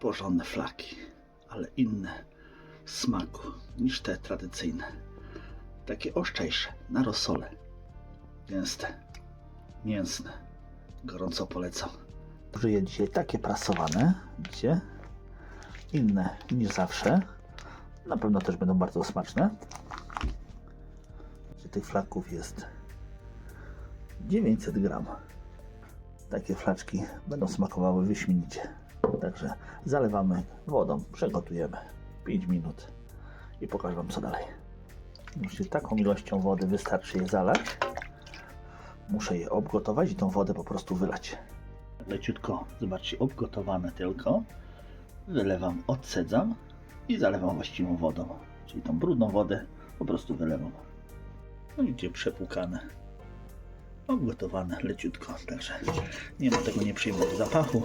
porządne flaki, ale inne w smaku niż te tradycyjne. Takie ostrzejsze, na rosole. Gęste, mięsne. Gorąco polecam. Żyję dzisiaj takie prasowane, widzicie? Inne niż zawsze. Na pewno też będą bardzo smaczne. Tych flaków jest 900 gram. Takie flaczki będą smakowały wyśmienicie. Także zalewamy wodą, przegotujemy 5 minut i pokażę Wam co dalej. Musicie taką ilością wody wystarczy je zalać. Muszę je obgotować i tą wodę po prostu wylać. Leciutko, zobaczcie, obgotowane tylko. Wylewam, odcedzam i zalewam właściwą wodą. Czyli tą brudną wodę po prostu wylewam. No i gdzie przepłukane. Obgotowane leciutko, także nie ma tego nieprzyjemnego zapachu.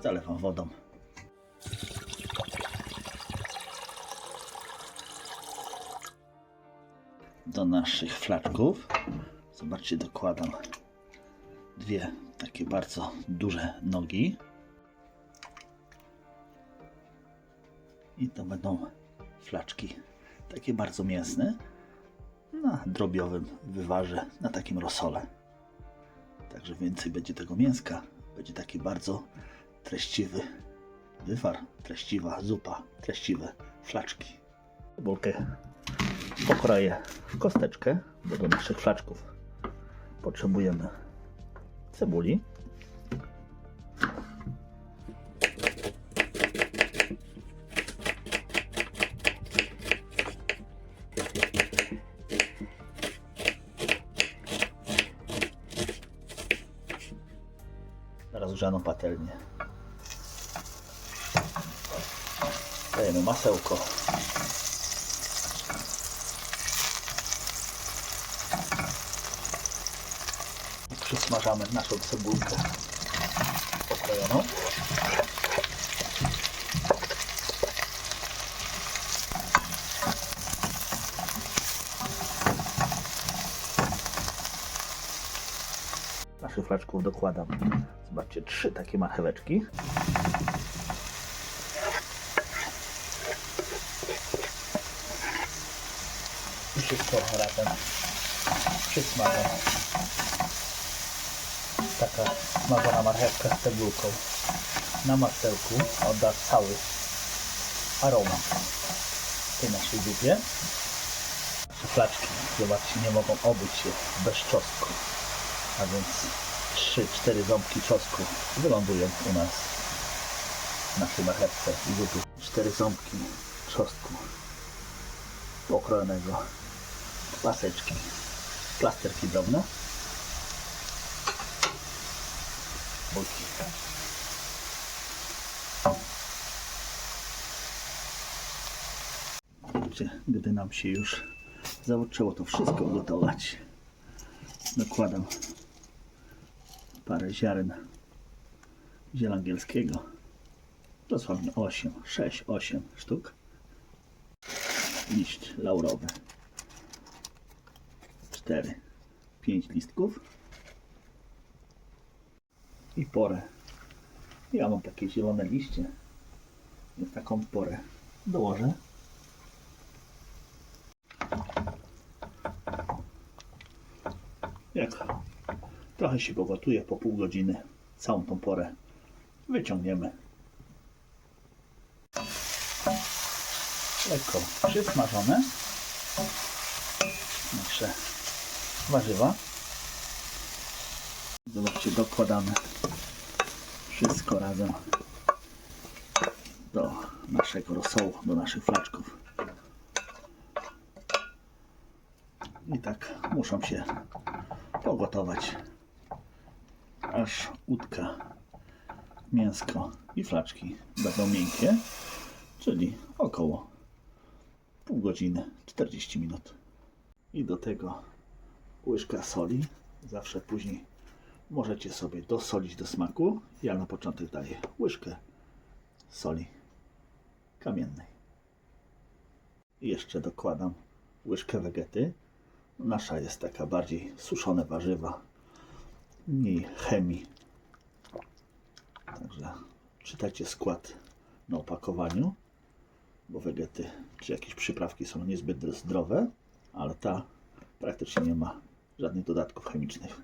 Zalewam wodą. Do naszych flaczków, zobaczcie, dokładam dwie takie bardzo duże nogi. I to będą flaczki takie bardzo mięsne na drobiowym wywarze, na takim rosole. Także więcej będzie tego mięska. Będzie taki bardzo treściwy wywar, treściwa zupa, treściwe flaczki. Cebulkę pokroję w kosteczkę, bo do naszych flaczków potrzebujemy cebuli. rozgrzaną patelnię. Dajemy masełko. I przysmażamy naszą cebulkę pokrojoną. naszych flaczków dokładam. Zobaczcie, trzy takie marcheweczki. Wszystko razem przysmażam. Taka smażona marchewka z cebulką na masełku odda cały aromat tej naszej zupie. Nasze flaczki, zobaczcie, nie mogą obyć się bez czosnku a więc 3-4 ząbki czosnku wylądują u nas w naszej marchewce i zupie. 4 ząbki czosnku pokrojonego w paseczki, plasterki drobne. Gdzie- Gdy nam się już zaczęło to wszystko gotować, dokładam parę ziaren ziela angielskiego. Dosłownie 8, 6, 8 sztuk. Liść laurowy. 4, 5 listków. I porę. Ja mam takie zielone liście. Więc taką porę dołożę. Jak Trochę się pogotuje po pół godziny. Całą tą porę wyciągniemy. Lekko przysmażone. Nasze warzywa. Zobaczcie, dokładamy wszystko razem do naszego rosołu, do naszych flaczków. I tak muszą się pogotować aż łódka, mięsko i flaczki będą miękkie, czyli około pół godziny, 40 minut. I do tego łyżka soli. Zawsze później możecie sobie dosolić do smaku. Ja na początek daję łyżkę soli kamiennej. I jeszcze dokładam łyżkę wegety. Nasza jest taka bardziej suszone warzywa, mniej chemii. Także czytajcie skład na opakowaniu, bo wegety czy jakieś przyprawki są niezbyt zdrowe, ale ta praktycznie nie ma żadnych dodatków chemicznych.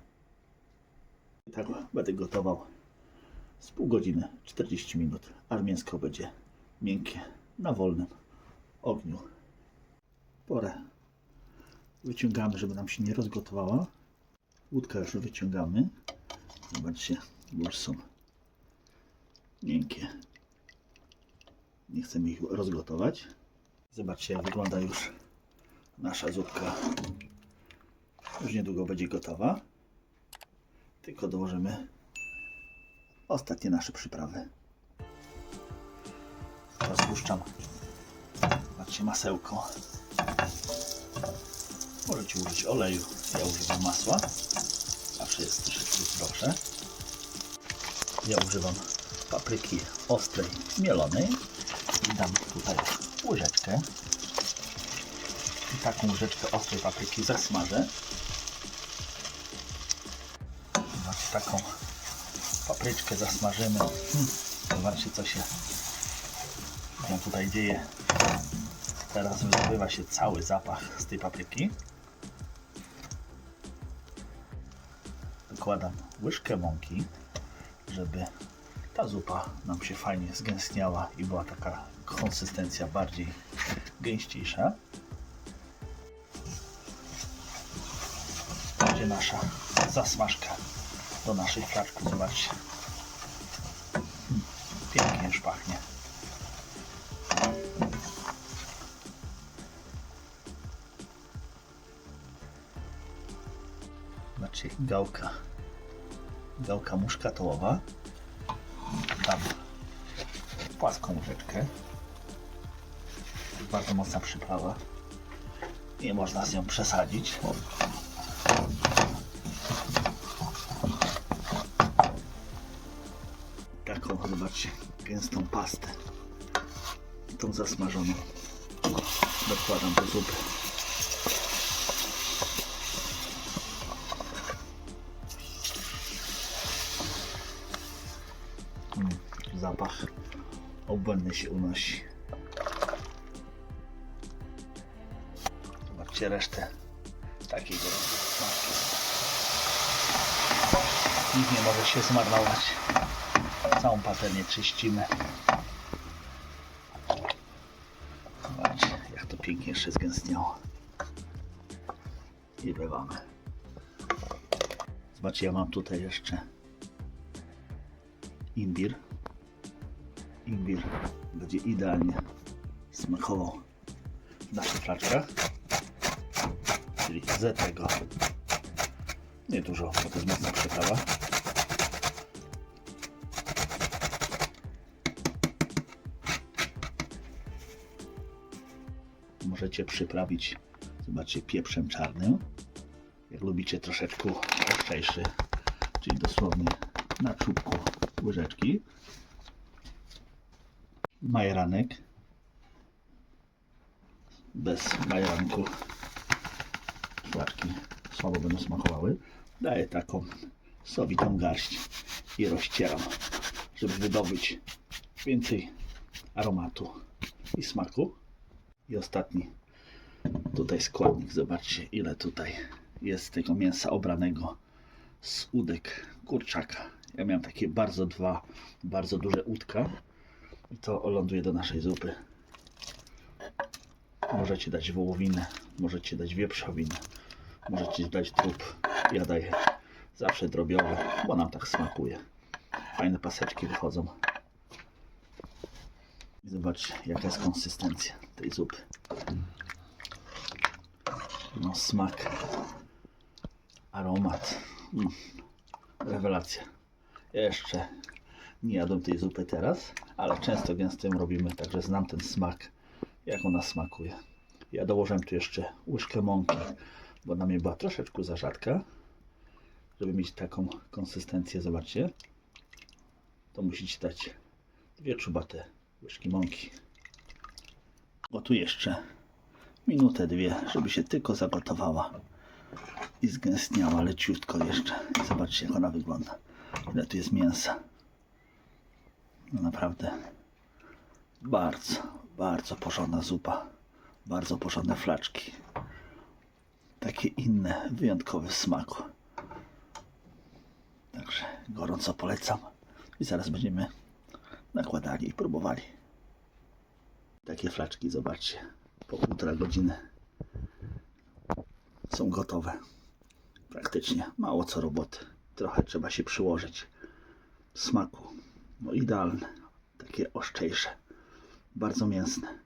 I tak będę gotował z pół godziny, 40 minut, aż mięsko będzie miękkie na wolnym ogniu. Porę wyciągamy, żeby nam się nie rozgotowała. Łódkę już wyciągamy. Zobaczcie, już są miękkie. Nie chcemy ich rozgotować. Zobaczcie, jak wygląda już nasza zupka. Już niedługo będzie gotowa. Tylko dołożymy ostatnie nasze przyprawy. Rozpuszczam. Zobaczcie, masełko. Możecie użyć oleju. Ja używam masła. Zawsze jest troszeczkę zdrowsze. Ja używam papryki ostrej, mielonej. I dam tutaj łyżeczkę. I taką łyżeczkę ostrej papryki zasmażę. Taką papryczkę zasmażymy. Hmm. Zobaczcie, co się tutaj dzieje. Teraz wydobywa się cały zapach z tej papryki. Dokładam łyżkę mąki, żeby ta zupa nam się fajnie zgęstniała i była taka konsystencja bardziej gęściejsza. Będzie nasza zasmażka do naszych flaczków. Zobaczcie. Hmm, Pięknie już pachnie. Zobaczcie, gałka. Gałka muszkatołowa. Dam płaską łyżeczkę. Bardzo mocna przyprawa. Nie można z nią przesadzić. Gęstą pastę. Tą zasmażoną. Dokładam do zupy. Mm, zapach obłędny się unosi. Zobaczcie resztę takiego smaku. Nikt nie może się zmarnować. Całą patelnię czyścimy. Zobaczcie, jak to pięknie jeszcze zgęstniało. I wlewamy. Zobaczcie, ja mam tutaj jeszcze imbir. Imbir będzie idealnie smakował w naszych flaczkach. Czyli z tego niedużo, bo to jest mocna przyprawa. Możecie przyprawić, zobaczcie, pieprzem czarnym. Jak lubicie troszeczkę ostrzejszy, czyli dosłownie na czubku łyżeczki. Majeranek. Bez majeranku szlaczki słabo będą smakowały. Daję taką sowitą garść i rozcieram, żeby wydobyć więcej aromatu i smaku. I ostatni tutaj składnik. Zobaczcie ile tutaj jest tego mięsa obranego z udek kurczaka. Ja miałem takie bardzo dwa, bardzo duże udka i to ląduje do naszej zupy. Możecie dać wołowinę, możecie dać wieprzowinę, możecie dać trup. Ja daję zawsze drobiowy, bo nam tak smakuje. Fajne paseczki wychodzą. I zobaczcie, jaka jest konsystencja tej zupy. No smak, aromat. Mm. Rewelacja. Ja jeszcze nie jadłem tej zupy teraz, ale często gęstą ją robimy, także znam ten smak, jak ona smakuje. Ja dołożyłem tu jeszcze łyżkę mąki, bo na mnie była troszeczkę za rzadka, żeby mieć taką konsystencję, zobaczcie. To musicie dać dwie czubate łyżki mąki. O tu jeszcze minutę, dwie, żeby się tylko zagotowała i zgęstniała leciutko jeszcze. Zobaczcie jak ona wygląda. Ile tu jest mięsa. No naprawdę bardzo, bardzo porządna zupa. Bardzo porządne flaczki. Takie inne, wyjątkowe w smaku. Także gorąco polecam. I zaraz będziemy nakładali i próbowali. Takie flaczki, zobaczcie. Po półtora godziny są gotowe. Praktycznie mało co roboty. Trochę trzeba się przyłożyć. Smaku. No idealne. Takie oszczejsze. Bardzo mięsne.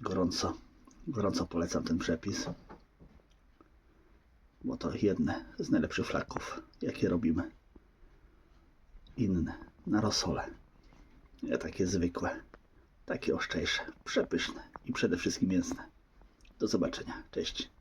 Gorąco, gorąco polecam ten przepis. Bo to jedne z najlepszych flaków, jakie robimy. Inne na rosole. Nie takie zwykłe. Takie oszczejsze, przepyszne i przede wszystkim mięsne. Do zobaczenia. Cześć.